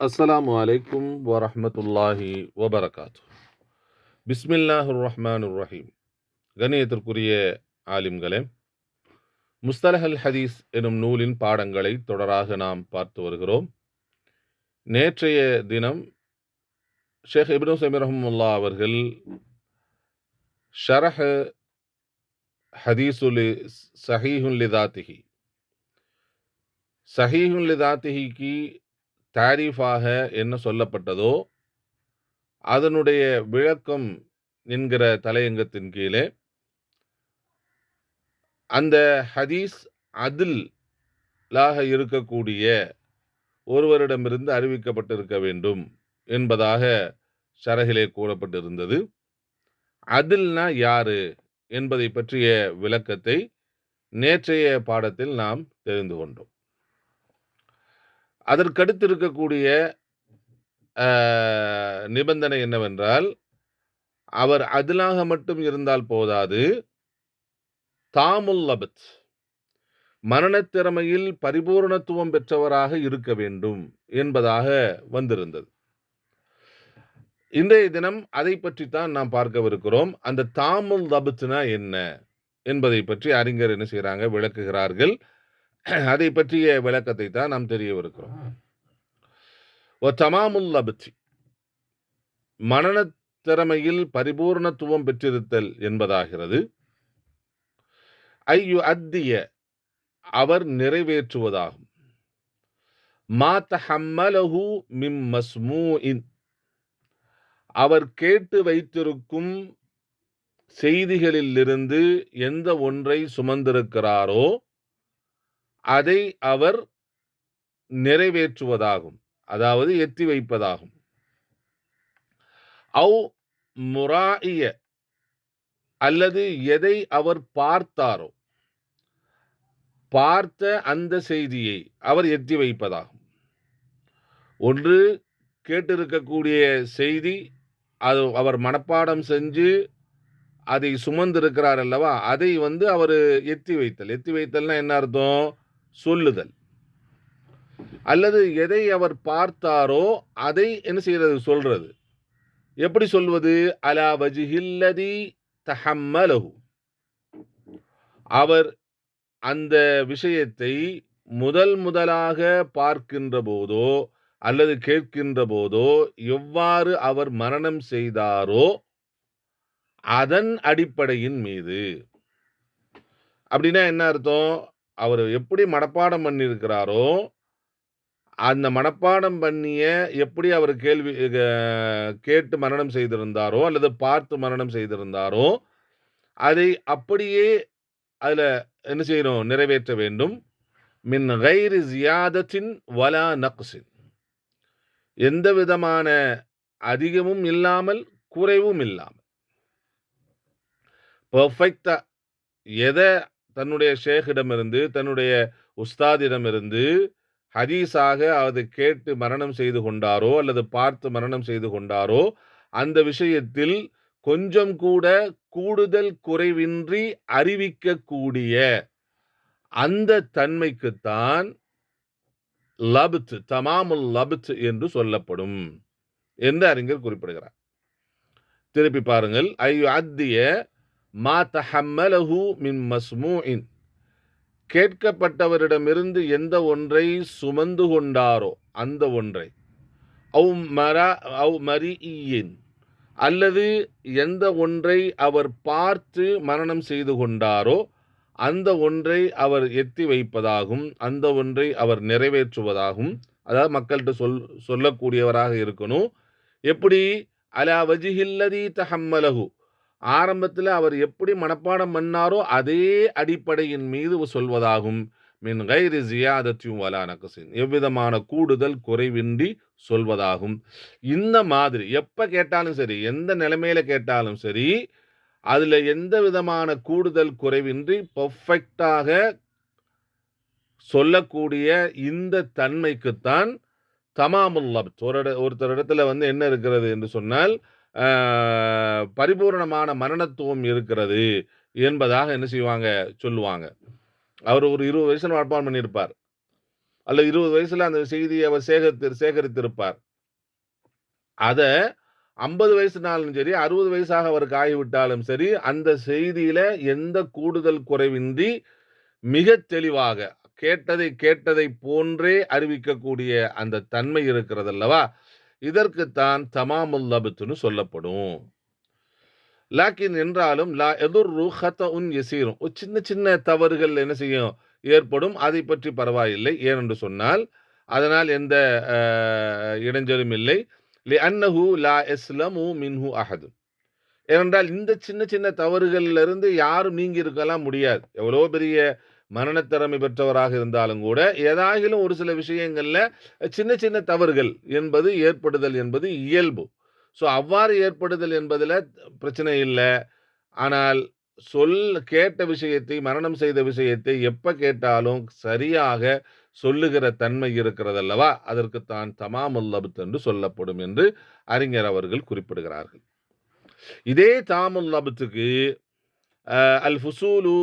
அஸ்லாம் வலைக்கும் வரமத்துல்லாஹி வபரகாத் பிஸ்மில்லாஹுர் ரஹ்மான் ரஹீம் கணியத்திற்குரிய ஆலிம்களே முஸ்தலஹல் ஹதீஸ் எனும் நூலின் பாடங்களை தொடராக நாம் பார்த்து வருகிறோம். நேற்றைய தினம் ஷேக் இப்னு சமீர் ரஹமுல்லா அவர்கள் ஷரஹ ஹதீசுலி சஹீஹுன் லிதாத்திஹி சஹீஹுன் லிதாத்திஹிக்கு தாரீஃபாக என்ன சொல்லப்பட்டதோ அதனுடைய விளக்கம் என்கிற தலையங்கத்தின் கீழே அந்த ஹதீஸ் அதில்லாக இருக்கக்கூடிய ஒருவரிடமிருந்து அறிவிக்கப்பட்டிருக்க வேண்டும் என்பதாக சரகிலே கூறப்பட்டிருந்தது. அதில்னா யாரு என்பதை பற்றிய விளக்கத்தை நேற்றைய பாடத்தில் நாம் தெரிந்து கொண்டோம். அதற்கடுத்து இருக்கக்கூடிய நிபந்தனை என்னவென்றால் அவர் அதிலாக மட்டும் இருந்தால் போதாது தாமுல் லபத் மரணத் திறமையில் பரிபூரணத்துவம் பெற்றவராக இருக்க வேண்டும் என்பதாக வந்திருந்தது. இன்றைய தினம் அதை பற்றித்தான் நாம் பார்க்கவிருக்கிறோம். அந்த தாமுல் லபத்னா என்ன என்பதை பற்றி அறிஞர் என்ன செய்கிறாங்க விளக்குகிறார்கள். அதை பற்றிய விளக்கத்தை தான் நாம் தெரியவிருக்கிறோம். ஒ தமாமுல் லபத்தி மனநத் திறமையில் பரிபூர்ணத்துவம் பெற்றிருத்தல் என்பதாகிறது. ஐயு அத்திய அவர் நிறைவேற்றுவதாகும். மா தஹம்மலஹு மிம் மஸ்மூஇன் அவர் கேட்டு வைத்திருக்கும் செய்திகளிலிருந்து எந்த ஒன்றை சுமந்திருக்கிறாரோ அதை அவர் நிறைவேற்றுவதாகும். அதாவது எத்தி வைப்பதாகும். அவ் முராய அல்லது எதை அவர் பார்த்தாரோ பார்த்த அந்த செய்தியை அவர் எத்தி வைப்பதாகும். ஒன்று கேட்டிருக்கக்கூடிய செய்தி அது அவர் மனப்பாடம் செஞ்சு அதை சுமந்திருக்கிறார் அல்லவா? அதை வந்து அவர் எத்தி வைத்தல். எத்தி வைத்தல்னா என்ன அர்த்தம்? சொல்லுதல். அல்லது எதை அவர் பார்த்தாரோ அதை என்ன செய்கிறது சொல்றது. எப்படி சொல்வது? அலா வஜிஹில்லதி தஹம்மலஹு. அவர் அந்த விஷயத்தை முதல் முதலாக பார்க்கின்ற போதோ அல்லது கேட்கின்ற போதோ எவ்வாறு அவர் மரணம் செய்தாரோ அதன் அடிப்படையின் மீது. அப்படின்னா என்ன அர்த்தம்? அவர் எப்படி மனப்பாடம் பண்ணியிருக்கிறாரோ அந்த மனப்பாடம் பண்ணிய எப்படி அவர் கேள்வி கேட்டு மரணம் செய்திருந்தாரோ அல்லது பார்த்து மரணம் செய்திருந்தாரோ அதை அப்படியே அதில் என்ன செய்யணும் நிறைவேற்ற வேண்டும். மின் கைரி ஜியாதத்தின் வலா நக்சின் எந்த விதமான அதிகமும் இல்லாமல் குறைவும் இல்லாமல். பர்ஃபெக்டாக எதை தன்னுடைய ஷேக்கிடமிருந்து தன்னுடைய உஸ்தாதிடமிருந்து ஹதீஸாக அது கேட்டு மரணம் செய்து கொண்டாரோ அல்லது பார்த்து மரணம் செய்து கொண்டாரோ அந்த விஷயத்தில் கொஞ்சம் கூட கூடுதல் குறைவின்றி அறிவிக்கக்கூடிய அந்த தன்மைக்குத்தான் லபுத் தமாமுல் லபுத் என்று சொல்லப்படும் என்று அறிஞர் குறிப்பிடுகிறார். திருப்பி பாருங்கள் ஐ அத்திய மா தஹம்மலஹு மின் மஸ்மூஇன். கேட்கப்பட்டவரிடமிருந்து எந்த ஒன்றை சுமந்து கொண்டாரோ அந்த ஒன்றை. அவு மரா அவு மரியின் அல்லது எந்த ஒன்றை அவர் பார்த்து மரணம் செய்து கொண்டாரோ அந்த ஒன்றை அவர் எத்தி வைப்பதாகும் அந்த ஒன்றை அவர் நிறைவேற்றுவதாகும். அதாவது மக்கள்கிட்ட சொல் சொல்லக்கூடியவராக இருக்கணும். எப்படி? அலா வஜிஹில்லதி தஹம்மலஹு. ஆரம்பத்தில் அவர் எப்படி மனப்பாடம் பண்ணாரோ அதே அடிப்படையின் மீது சொல்வதாகும். மின் கைரி ஜியாதத்தியும் வலா நக்கசின் எவ்விதமான கூடுதல் குறைவின்றி சொல்வதாகும். இந்த மாதிரி எப்போ கேட்டாலும் சரி எந்த நிலைமையில கேட்டாலும் சரி அதில் எந்த விதமான கூடுதல் குறைவின்றி பர்ஃபெக்டாக சொல்லக்கூடிய இந்த தன்மைக்குத்தான் தமாமுல்லப் ஒரு ஒருத்தர் இடத்துல வந்து என்ன இருக்கிறது என்று சொன்னால் பரிபூரணமான மரணத்துவம் இருக்கிறது என்பதாக என்ன செய்வாங்க சொல்லுவாங்க அவர் ஒரு இருபது வயசுல மனப்பாடம் பண்ணியிருப்பார் அல்லது 20 வயசுல அந்த செய்தியை அவர் சேகரித்து சேகரித்திருப்பார். அதை ஐம்பது வயசுனாலும் சரி, 60 வயசாக அவருக்கு ஆகிவிட்டாலும் சரி, அந்த செய்தியில எந்த கூடுதல் குறைவின்றி மிக தெளிவாக கேட்டதை கேட்டதை போன்றே அறிவிக்கக்கூடிய அந்த தன்மை இருக்கிறதல்லவா? இதற்குத்தான் தமாமுல் லப்த்ன்னு சொல்லப்படும். லாக்கின் என்றாலும் லா யதுர்ரு உன் எசீரும் ஒரு சின்ன சின்ன தவறுகள் என்ன செய்யும்? ஏற்படும். அதை பற்றி பரவாயில்லை. ஏனென்று சொன்னால், அதனால் எந்த இடைஞ்சலும் இல்லை. லி அன்னஹு லா எஸ்லமு மின்ஹு அஹது ஏனென்றால் இந்த சின்ன சின்ன தவறுகளிலிருந்து யாரும் நீங்கி இருக்கலாம் முடியாது. எவ்வளோ பெரிய மரணத்திறமை பெற்றவராக இருந்தாலும் கூட, ஏதாகிலும் ஒரு சில விஷயங்களில் சின்ன சின்ன தவறுகள் என்பது ஏற்படுதல் என்பது இயல்பு. ஸோ அவ்வாறு ஏற்படுதல் என்பதில் பிரச்சனை இல்லை ஆனால் சொல் கேட்ட விஷயத்தை, மரணம் செய்த விஷயத்தை எப்போ கேட்டாலும் சரியாக சொல்லுகிற தன்மை இருக்கிறதல்லவா? அதற்குத்தான் தமாமுல்லபத் என்று சொல்லப்படும் என்று அறிஞர் அவர்கள் குறிப்பிடுகிறார்கள். இதே தாமுல்லபுத்துக்கு அல் ஃபுசூலு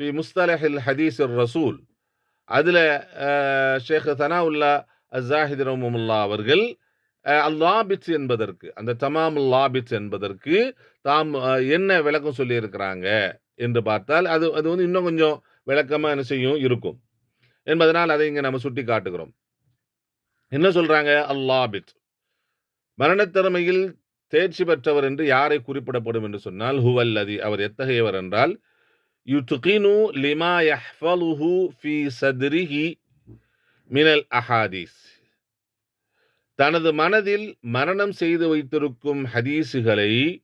ஃபி முஸ்தலஹில் ஹதீஸ் ரசூல் அதில் ஷேக் தனாவுல்லா ஜாஹித் ரஹ்மஹுல்லாஹ் அவர்கள் அ என்பதற்கு, அந்த தமாம் லாபித் என்பதற்கு தாம் என்ன விளக்கம் சொல்லியிருக்கிறாங்க என்று பார்த்தால், அது அது வந்து இன்னும் கொஞ்சம் விளக்கமாக என்ன செய்யும்? இருக்கும். என்பதனால் அதை இங்கே நம்ம சுட்டி காட்டுகிறோம். என்ன சொல்கிறாங்க அல்-லாபித். திறமையில் தேர்ச்சி பெற்றவர் என்று யாரை குறிப்பிடப்படும் என்று சொன்னால், ஹுவல்லதி அவர் எத்தகையவர் என்றால், யுத்கினு லிமா யஹ்ஃபலுஹு ஃபீ சத்ரிஹி மினல் அஹாதீஸ். தனது மனதில் மரணம் செய்து வைத்திருக்கும் ஹதீஸுகளை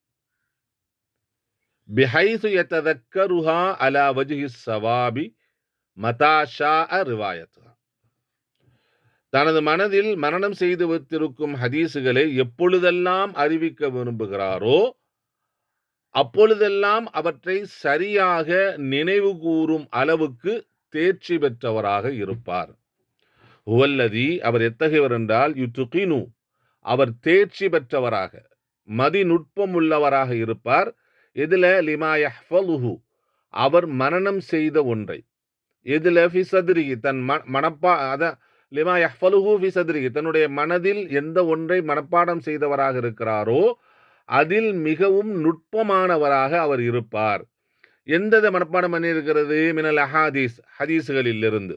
பிஹைசு யததக்கருஹா அலா வஜுஹி சவாபி மதாஷா ரிவாயத்துஹா. தனது மனதில் மரணம் செய்து வைத்திருக்கும் ஹதீஸுகளை எப்பொழுதெல்லாம் அறிவிக்க விரும்புகிறாரோ, அப்பொழுதெல்லாம் அவற்றை சரியாக நினைவு கூறும் அளவுக்கு தேர்ச்சி பெற்றவராக இருப்பார். ஹுவல்லதி அவர் எத்தகையவர் என்றால், யுத்துகினு அவர் தேர்ச்சி பெற்றவராக, மதிநுட்பம் உள்ளவராக இருப்பார். இதில் லிமா யஹ்ஃபலுஹு அவர் மரணம் செய்த ஒன்றை. எதில் ஃபி தன் ம மனப்பா அதான் லிமா யஹ்ஃபலுஹு ஃபி சத்ரிஹி தன்னுடைய மனதில் எந்த ஒன்றை மனப்பாடம் செய்தவராக இருக்கிறாரோ, அதில் மிகவும் நுட்பமானவராக அவர் இருப்பார். எந்தத மனப்பாடம் பண்ணியிருக்கிறது? மினல் அஹாதீஸ் ஹதீஸுகளிலிருந்து.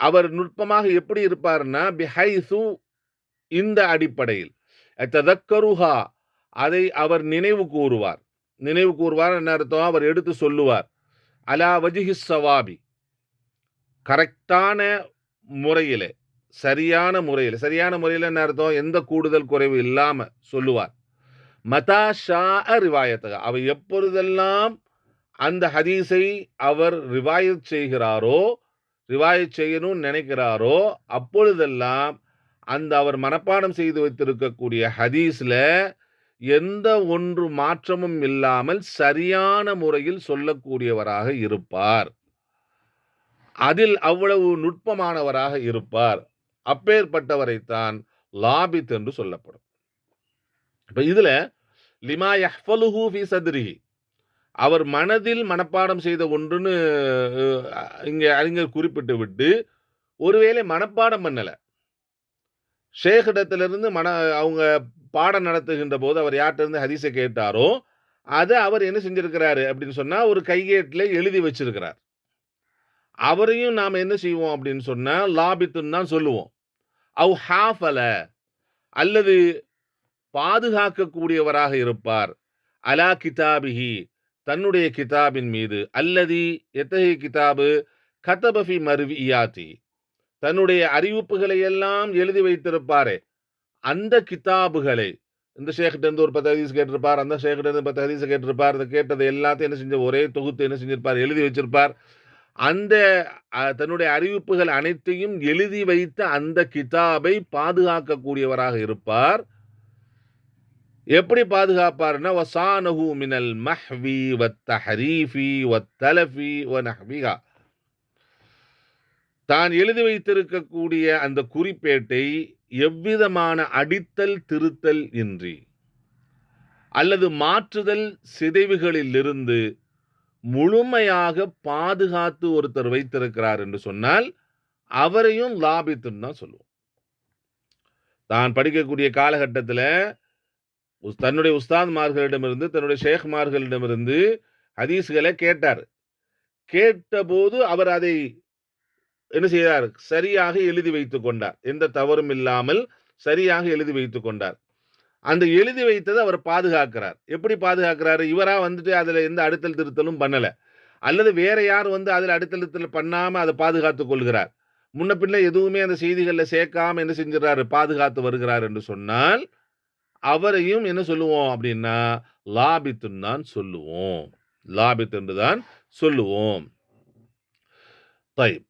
அவர் நுட்பமாக எப்படி இருப்பார்னா, பிஹைசு இந்த அடிப்படையில் யததக்கருஹா அதை அவர் நினைவு கூறுவார். நினைவு கூறுவார் என்ன அர்த்தம்? அவர் எடுத்து சொல்லுவார். அலா வஜிஹிஸ் சவாபி கரெக்டான முறையில் சரியான முறையில் சரியான முறையில் என்ன அர்த்தம்? எந்த கூடுதல் குறைவு இல்லாமல் சொல்லுவார். மதா ஷா ரிவாயத்தக அவர் எப்பொழுதெல்லாம் அந்த ஹதீஸை அவர் ரிவாயத் செய்கிறாரோ, ரிவாயத் செய்யணும்னு நினைக்கிறாரோ, அப்பொழுதெல்லாம் அந்த அவர் மனப்பாடம் செய்து வைத்திருக்கக்கூடிய ஹதீஸில் எந்த ஒன்று மாற்றமும் இல்லாமல் சரியான முறையில் சொல்லக்கூடியவராக இருப்பார். அதில் அவ்வளவு நுட்பமானவராக இருப்பார். அப்பேற்பட்டவரைத்தான் லாபித் என்று சொல்லப்படும். இப்போ இதில் லிமா யஹ்ஃபலுஹூ ஃபி சத்ரிஹி அவர் மனதில் மனப்பாடம் செய்த ஒன்றுன்னு இங்கே அறிஞர் குறிப்பிட்டு விட்டு, ஒருவேளை மனப்பாடம் பண்ணலை ஷேகிடத்திலிருந்து மன அவங்க பாடம் நடத்துகின்ற போது அவர் யார்கிட்டருந்து இருந்து கேட்டாரோ, அதை அவர் என்ன செஞ்சுருக்கிறாரு அப்படின்னு சொன்னால் ஒரு கைகேட்டில் எழுதி வச்சிருக்கிறார். அவரையும் நாம் என்ன செய்வோம் அப்படின்னு சொன்னால் லாபித்துன்னு தான் சொல்லுவோம். அவ் ஹாஃபல அல்லது பாதுகாக்கக்கூடியவராக இருப்பார். அலா கிதாபிஹி தன்னுடைய கிதாபின் மீது. அல்லதி எத்தகைய கிதாபு? கதபஃபி மருவியாத்தி தன்னுடைய அறிவிப்புகளை எல்லாம் எழுதி வைத்திருப்பாரே, அந்த கிதாபுகளை இந்த ஷேக்கிட்ட ஒரு 10 ஹதீஸ் கேட்டிருப்பார். அந்த ஷேக்கிட்ட பத்து 10 கேட்டிருப்பார். அத கேட்டது எல்லாத்தையும் என்ன செஞ்ச ஒரே தொகுத்து என்ன செஞ்சிருப்பார்? எழுதி வச்சிருப்பார். அந்த தன்னுடைய அறிவிப்புகள் அனைத்தையும் எழுதி வைத்த அந்த கிதாபை பாதுகாக்கக்கூடியவராக இருப்பார். எப்படி பாதுகாப்பார்னா, வசானஹு மினல் மஹ்வி வத்தஹரீஃபி வத்தலஃபி நஹ்விகா தான் எழுதி வைத்திருக்கக்கூடிய அந்த குறிப்பேட்டை எவ்விதமான அடித்தல், திருத்தல் இன்றி, அல்லது மாற்றுதல், சிதைவுகளிலிருந்து முழுமையாக பாதுகாத்து ஒருத்தர் வைத்திருக்கிறார் என்று சொன்னால், அவரையும் லாபித்துன்னு தான் சொல்லுவோம். தான் படிக்கக்கூடிய காலகட்டத்தில் தன்னுடைய உஸ்தாத்மார்களிடமிருந்து தன்னுடைய ஷேக்மார்களிடமிருந்து ஹதீஸ்களை கேட்டார். கேட்டபோது அவர் அதை என்ன செய்தார்? சரியாக எழுதி வைத்துக் கொண்டார். எந்த தவறும் இல்லாமல் சரியாக எழுதி வைத்துக் கொண்டார். அந்த எழுதி வைத்ததை அவர் பாதுகாக்கிறார். எப்படி பாதுகாக்கிறாரு? இவரா வந்துட்டு அதில் எந்த அடுத்தல் திருத்தலும் பண்ணலை. அல்லது வேற யார் வந்து அதில் அடுத்தல் திருத்தல் பண்ணாமல் அதை பாதுகாத்துக் கொள்கிறார்? முன்ன பின்ன எதுவுமே அந்த செய்திகளில் சேர்க்காம என்ன செஞ்சிடறாரு? பாதுகாத்து வருகிறார் என்று சொன்னால் அவரையும் என்ன சொல்லுவோம் அப்படின்னா லாபித்துன்னு தான் சொல்லுவோம். லாபித் என்று தான் சொல்லுவோம். தைப்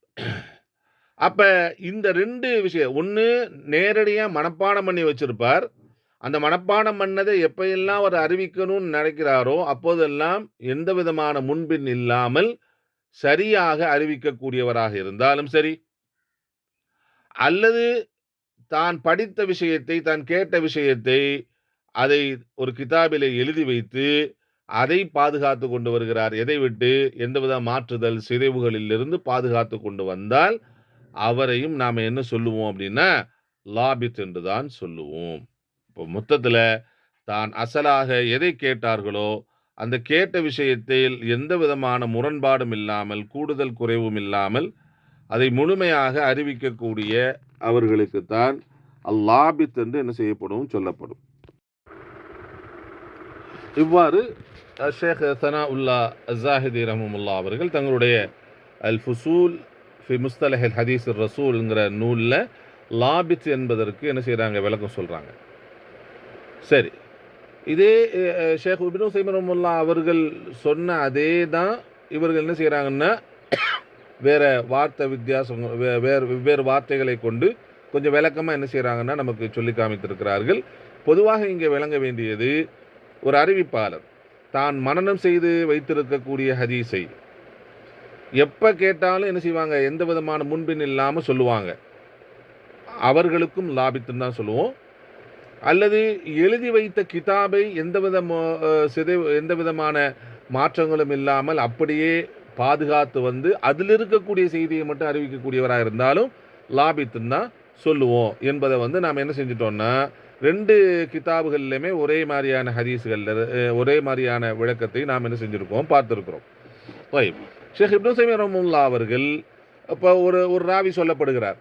அப்போ இந்த ரெண்டு விஷயம் ஒன்று நேரடியாக மனப்பாடம் பண்ணி வச்சுருப்பார். அந்த மனப்பாடம் பண்ணதை எப்பயெல்லாம் அவர் அறிவிக்கணும்னு நினைக்கிறாரோ அப்போதெல்லாம் எந்த விதமான முன்பின் இல்லாமல் சரியாக அறிவிக்கக்கூடியவராக இருந்தாலும் சரி அல்லது தான் படித்த விஷயத்தை தான் கேட்ட விஷயத்தை அதை ஒரு கிதாபிலே எழுதி வைத்து அதை பாதுகாத்து கொண்டு வருகிறார். எதை விட்டு? எந்தவித மாற்றுதல் சிதைவுகளிலிருந்து பாதுகாத்து கொண்டு வந்தால் அவரையும் நாம் என்ன சொல்லுவோம் அப்படின்னா லாபித் என்று தான் சொல்லுவோம். இப்போ மொத்தத்தில் தான் அசலாக எதை கேட்டார்களோ அந்த கேட்ட விஷயத்தில் எந்த விதமான முரண்பாடும் இல்லாமல் கூடுதல் குறைவும் இல்லாமல் அதை முழுமையாக அறிவிக்கக்கூடிய அவர்களுக்குத்தான் அல்லாபித் என்று என்ன செய்யப்படும்? சொல்லப்படும். இவ்வாறு ஷேக் சனா உல்லா அசாஹிதி ரஹமுல்லா அவர்கள் தங்களுடைய அல் ஃபுசூல் ஃபி முஸ்தலஹல் ஹதீஸ் ரசூல்ங்கிற நூலில் லாபித் என்பதற்கு என்ன செய்கிறாங்க விளக்கம் சொல்கிறாங்க சரி. இதே ஷேக் உபினு சைமரமுல்லா அவர்கள் சொன்ன அதே தான் இவர்கள் என்ன செய்கிறாங்கன்னா வேறு வார்த்தை வித்தியாசம் வே- வேறு வெவ்வேறு வார்த்தைகளை கொண்டு கொஞ்சம் விளக்கமாக என்ன செய்கிறாங்கன்னா நமக்கு சொல்லி காமித்திருக்கிறார்கள். பொதுவாக இங்கே விளங்க வேண்டியது ஒரு அறிவிப்பாளர். தான் மனநம் செய்து வைத்திருக்கக்கூடிய ஹதீஸை எப்போ கேட்டாலும் என்ன செய்வாங்க? எந்த விதமான முன்பின் இல்லாமல் சொல்லுவாங்க. அவர்களுக்கும் லாபித்துன்னு தான் சொல்லுவோம். அல்லது எழுதி வைத்த கிதாபை எந்த வித சிதை எந்த விதமான மாற்றங்களும் இல்லாமல் அப்படியே பாதுகாத்து வந்து அதில் இருக்கக்கூடிய செய்தியை மட்டும் அறிவிக்கக்கூடியவராக இருந்தாலும் லாபித்துன்னு தான் சொல்லுவோம் என்பதை வந்து நாம் என்ன செஞ்சிட்டோம்னா ரெண்டு கிதாபுகள்லையுமே ஒரே மாதிரியான ஹதீஸ்களில் ஒரே மாதிரியான விளக்கத்தை நாம் என்ன செஞ்சுருக்கோம் பார்த்துருக்குறோம். ரைட் ஷேக் இப்னு சைமி அவர்கள் இப்போ ஒரு ஒரு ராவி சொல்லப்படுகிறார்.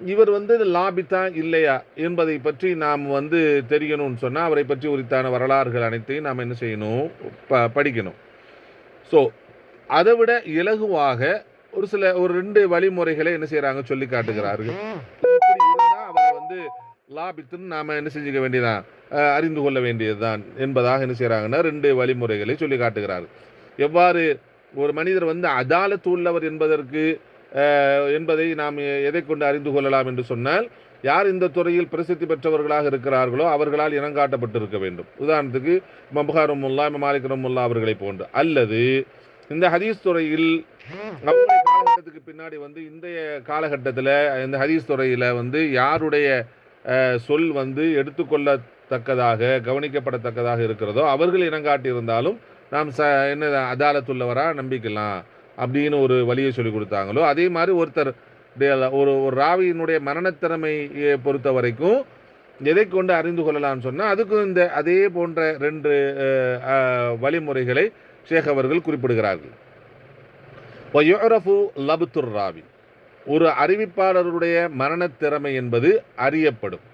இவர் வந்து லாபித்தா இல்லையா என்பதை பற்றி நாம் வந்து தெரியணும்னு சொன்னால் அவரை பற்றி உரித்தான வரலாறுகள் அனைத்தையும் நாம் என்ன செய்யணும் ப படிக்கணும். ஸோ அதை விட இலகுவாக ஒரு சில ஒரு ரெண்டு வழிமுறைகளை என்ன செய்கிறாங்க சொல்லி காட்டுகிறார்கள். அவரை வந்து லாபித்துன்னு நாம் என்ன செஞ்சுக்க வேண்டியதான் அறிந்து கொள்ள வேண்டியதுதான் என்பதாக என்ன செய்கிறாங்கன்னா ரெண்டு வழிமுறைகளை சொல்லி காட்டுகிறார்கள். எவ்வாறு ஒரு மனிதர் வந்து அதாலத்து உள்ளவர் என்பதற்கு என்பதை நாம் எதை கொண்டு அறிந்து கொள்ளலாம் என்று சொன்னால் யார் இந்த துறையில் பிரசித்தி பெற்றவர்களாக இருக்கிறார்களோ அவர்களால் இனங்காட்டப்பட்டிருக்க வேண்டும். உதாரணத்துக்கு மபுகாரமுல்லா மாலிகரமுல்லா அவர்களை போன்று. அல்லது இந்த ஹதீஸ் துறையில் அவருடைய காலகட்டத்துக்கு பின்னாடி வந்து இன்றைய காலகட்டத்தில் இந்த ஹதீஸ் துறையில் வந்து யாருடைய சொல் வந்து எடுத்துக்கொள்ளத்தக்கதாக கவனிக்கப்படத்தக்கதாக இருக்கிறதோ அவர்கள் இனங்காட்டி இருந்தாலும் நாம் ச என்ன அதாலத்துள்ளவராக நம்பிக்கலாம் அப்படின்னு ஒரு வழியை சொல்லி கொடுத்தாங்களோ அதே மாதிரி ஒருத்தர் ஒரு ஒரு ராவியினுடைய மரணத்திறமையை பொறுத்த வரைக்கும் எதை கொண்டு அறிந்து கொள்ளலாம்னு சொன்னால் அதுக்கும் இந்த அதே போன்ற ரெண்டு வழிமுறைகளை ஷேக் அவர்கள் குறிப்பிடுகிறார்கள். வயுரஃபு லபுத்துர் ராவி. ஒரு அறிவிப்பாளருடைய மரணத்திறமை என்பது அறியப்படும்.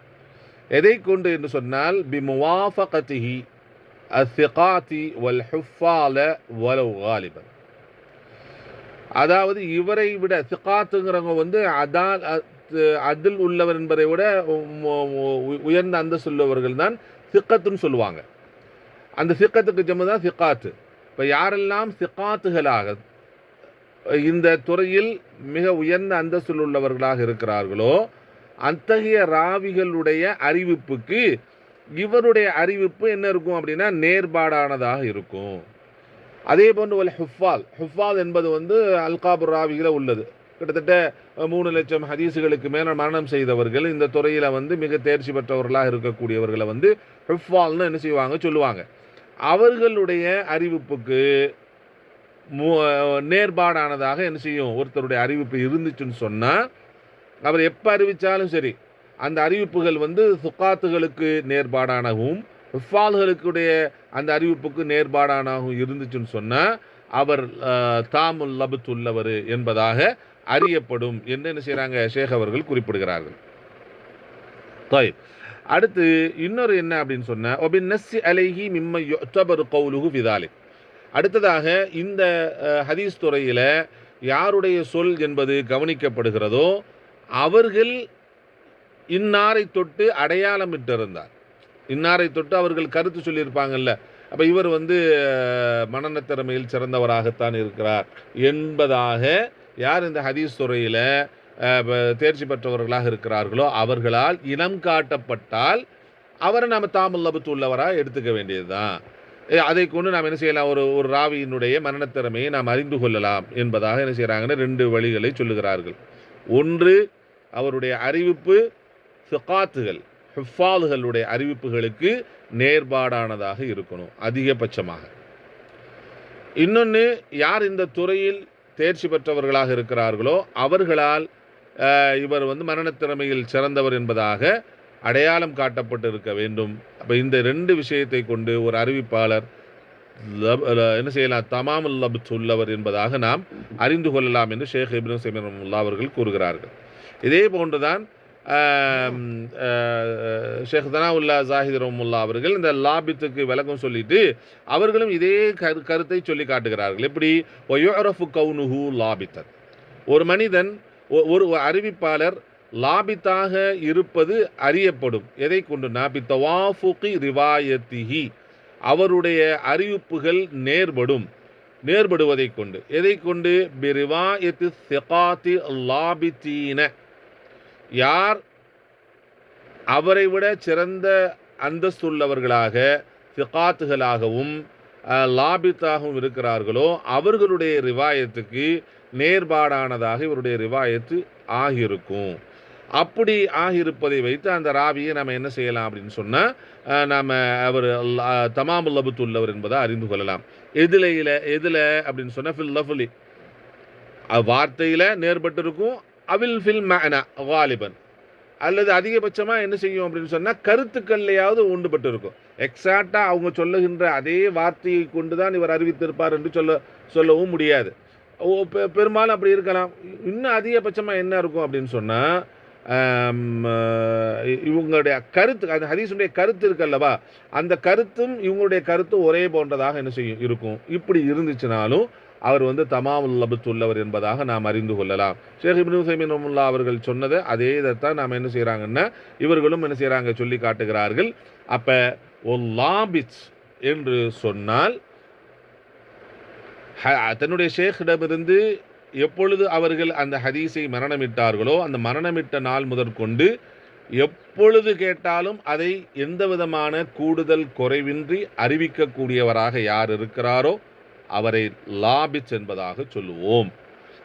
எதை கொண்டு என்று சொன்னால் பி முவாஃபகத்திஹி அசிகாத்தி வல் ஹுஃபால வலவு காலிபன். அதாவது இவரை விட சிகாத்துங்கிறவங்க வந்து அதால் அதில் உள்ளவர் என்பதை விட உயர்ந்த அந்த உள்ளவர்கள் தான் சிக்கத்துன்னு சொல்லுவாங்க. அந்த சிக்கத்துக்கு ஜம்மு தான் சிக்காத்து. இப்போ யாரெல்லாம் சிக்காத்துகளாக இந்த துறையில் மிக உயர்ந்த அந்தஸ்தில் உள்ளவர்களாக இருக்கிறார்களோ அத்தகைய ராவிகளுடைய அறிவிப்புக்கு இவருடைய அறிவிப்பு என்ன இருக்கும் அப்படின்னா நேர்பாடானதாக இருக்கும். அதே போன்று ஒரு ஹுஃபால். ஹுஃபால் என்பது வந்து அல்காபுர் ராவியில் உள்ளது. கிட்டத்தட்ட மூணு லட்சம் ஹதீஸுகளுக்கு மேலே மரணம் செய்தவர்கள் இந்த துறையில் வந்து மிக தேர்ச்சி பெற்றவர்களாக இருக்கக்கூடியவர்களை வந்து ஹுஃபால்னு என்ன செய்வாங்க சொல்லுவாங்க. அவர்களுடைய அறிவிப்புக்கு நேர்பாடானதாக என்ன செய்யும்? ஒருத்தருடைய அறிவிப்பு இருந்துச்சுன்னு சொன்னால் அவர் எப்போ அறிவித்தாலும் சரி அந்த அறிவிப்புகள் வந்து சுக்காத்துகளுக்கு நேர்பாடானவும் ரிஃபால்களுக்குடைய அந்த அறிவிப்புக்கு நேர்பாடானாகவும் இருந்துச்சுன்னு சொன்னால் அவர் தாமுல் லபுத்துள்ளவர் என்பதாக அறியப்படும் என்று என்ன செய்கிறாங்க ஷேக் அவர்கள் குறிப்பிடுகிறார்கள். தாய் அடுத்து இன்னொரு என்ன அப்படின்னு சொன்னால் ஒபின் நஸ்ஸி அலைஹி மிம்ம யுத்தபரு கவுலுகு விதாலிக் அடுத்ததாக இந்த ஹதீஸ் துறையில் யாருடைய சொல் என்பது கவனிக்கப்படுகிறதோ அவர்கள் இன்னாரை தொட்டு அடையாளமிட்டிருந்தார். இன்னாரை தொட்டு அவர்கள் கருத்து சொல்லியிருப்பாங்கல்ல அப்போ இவர் வந்து மனநத்திறமையில் திறமையில் சிறந்தவராகத்தான் இருக்கிறார் என்பதாக யார் இந்த ஹதீஸ் துறையில் தேர்ச்சி பெற்றவர்களாக இருக்கிறார்களோ அவர்களால் இனம் காட்டப்பட்டால் அவரை நாம் தாமல்லபத்து உள்ளவராக எடுத்துக்க வேண்டியதுதான். அதை கொண்டு நாம் என்ன செய்யலாம்? ஒரு ஒரு ராவியினுடைய மரணத்திறமையை நாம் அறிந்து கொள்ளலாம் என்பதாக என்ன செய்கிறாங்கன்னா ரெண்டு வழிகளை சொல்லுகிறார்கள். ஒன்று அவருடைய அறிவிப்பு சிகாத்துகள் ஹிஃபாதுகளுடைய அறிவிப்புகளுக்கு நேர்பாடானதாக இருக்கணும் அதிகபட்சமாக. இன்னொன்று யார் இந்த துறையில் தேர்ச்சி பெற்றவர்களாக இருக்கிறார்களோ அவர்களால் இவர் வந்து மரணத்திறமையில் சிறந்தவர் என்பதாக அடையாளம் காட்டப்பட்டு இருக்க வேண்டும். அப்போ இந்த ரெண்டு விஷயத்தை கொண்டு ஒரு அறிவிப்பாளர் என்ன செய்யலாம்? தமாமுல் லபுத் உள்ளவர் என்பதாக நாம் அறிந்து கொள்ளலாம் என்று ஷேக் இப்னு சமீரமுல்லா அவர்கள் கூறுகிறார்கள். இதே போன்றுதான் ஷேக் தனாவுல்லா ஜாஹித் ரஹமுல்லா அவர்கள் இந்த லாபித்துக்கு விளக்கம் சொல்லிட்டு அவர்களும் இதே கரு கருத்தை சொல்லி காட்டுகிறார்கள். எப்படி? ஒயோரஃபு கவுனுஹு லாபித்தன். ஒரு மனிதன் ஒரு அறிவிப்பாளர் லாபித்தாக இருப்பது அறியப்படும். எதை கொண்டு? நாபி ரிவாயத்திஹி. அவருடைய அறிவிப்புகள் நேர்படும். நேர்படுவதை கொண்டு. எதை கொண்டு? பிரிவாயத்து செகாத்தி லாபித்தீன. யார்? அவரை விட சிறந்த அந்தஸ்துள்ளவர்களாக சிகாத்துகளாகவும் லாபித்தாகவும் இருக்கிறார்களோ அவர்களுடைய ரிவாயத்துக்கு நேர்பாடானதாக இவருடைய ரிவாயத்து ஆகியிருக்கும். அப்படி ஆகியிருப்பதை வைத்து அந்த ராவியை நம்ம என்ன செய்யலாம் அப்படின்னு சொன்னால் நாம் அவர் தமாம் உள்ளவர் என்பதை அறிந்து கொள்ளலாம். எதிலையில் எதில் அப்படின்னு சொன்னால் ஃபில் லஃபுலி. வார்த்தையில் நேர்பட்டிருக்கும் அவில் ஃபில் மேனா வாலிபன் அல்லது அதிகபட்சமாக என்ன செய்யும் அப்படின்னு சொன்னால் கருத்துக்கள்லையாவது ஒன்றுபட்டு இருக்கும் எக்ஸாக்டாக அவங்க சொல்லுகின்ற அதே வார்த்தையை கொண்டு தான் இவர் அறிவித்திருப்பார் என்று சொல்ல சொல்லவும் முடியாது. பெரும்பாலும் அப்படி இருக்கலாம். இன்னும் அதிகபட்சமாக என்ன இருக்கும் அப்படின்னு சொன்னால் இவங்களுடைய கருத்து அந்த ஹதீஸுடைய கருத்து இருக்குல்லவா அந்த கருத்தும் இவங்களுடைய கருத்தும் ஒரே போன்றதாக என்ன செய்யும் இருக்கும். இப்படி இருந்துச்சுனாலும் அவர் வந்து தமாமுல் உள்ளவர் என்பதாக நாம் அறிந்து கொள்ளலாம். ஷேக் இப்னு அவர்கள் சொன்னதை அதே இதைத்தான் நாம் என்ன செய்கிறாங்கன்னா இவர்களும் என்ன செய்கிறாங்க சொல்லி காட்டுகிறார்கள். அப்போ ஒ லாபிச் என்று சொன்னால் தன்னுடைய ஷேக்கிடமிருந்து எப்பொழுது அவர்கள் அந்த ஹதீஸை மரணமிட்டார்களோ அந்த மரணமிட்ட நாள் முதற்கொண்டு எப்பொழுது கேட்டாலும் அதை எந்த விதமான கூடுதல் குறைவின்றி அறிவிக்கக்கூடியவராக யார் இருக்கிறாரோ அவரை லாபிச் என்பதாக சொல்லுவோம்.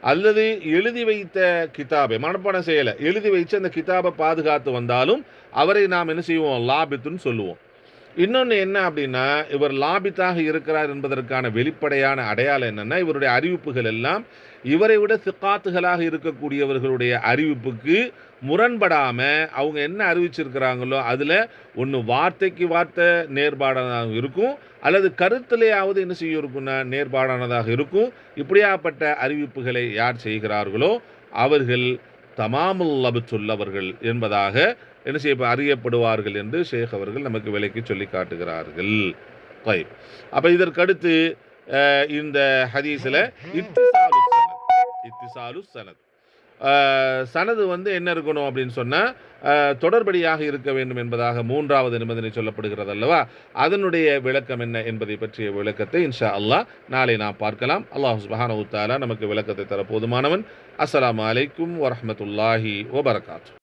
அல்லது எழுதி வைத்த கிதாபை மனப்பாடம் செய்யலை எழுதி வைத்து அந்த கிதாபை பாதுகாத்து வந்தாலும் அவரை நாம் என்ன செய்வோம்? லாபித்துன்னு சொல்லுவோம். இன்னொன்று என்ன அப்படின்னா இவர் லாபித்தாக இருக்கிறார் என்பதற்கான வெளிப்படையான அடையாளம் என்னென்னா இவருடைய அறிவிப்புகள் எல்லாம் இவரை விட சிக்காத்துகளாக இருக்கக்கூடியவர்களுடைய அறிவிப்புக்கு முரண்படாமல் அவங்க என்ன அறிவிச்சிருக்கிறாங்களோ அதில் ஒன்று வார்த்தைக்கு வார்த்தை நேர்பாடானதாக இருக்கும் அல்லது கருத்திலேயாவது என்ன செய்ய இருக்குன்னா நேர்பாடானதாக இருக்கும். இப்படியாப்பட்ட அறிவிப்புகளை யார் செய்கிறார்களோ அவர்கள் தமாமுல் லபுத்துள்ளவர்கள் என்பதாக என்ன செய்ய அறியப்படுவார்கள் என்று ஷேக் அவர்கள் நமக்கு விலைக்கு சொல்லி காட்டுகிறார்கள். டைப் அப்போ இதற்கடுத்து இந்த ஹதீஸில் இத்திசாலு சனத். இத்திசாலு சனத். சனது வந்து என்ன இருக்கணும் அப்படின்னு சொன்னால் தொடர்படியாக இருக்க வேண்டும் என்பதாக மூன்றாவது நிபந்தனை சொல்லப்படுகிறது அல்லவா? அதனுடைய விளக்கம் என்ன என்பதை பற்றிய விளக்கத்தை இன்ஷா அல்லாஹ் நாளை நாம் பார்க்கலாம். அல்லாஹ் சுபஹான உத்தாலா நமக்கு விளக்கத்தை தர போதுமானவன் அஸ்லாம் வலைக்கும் வரமத்துல்லாஹி வபரகாத்து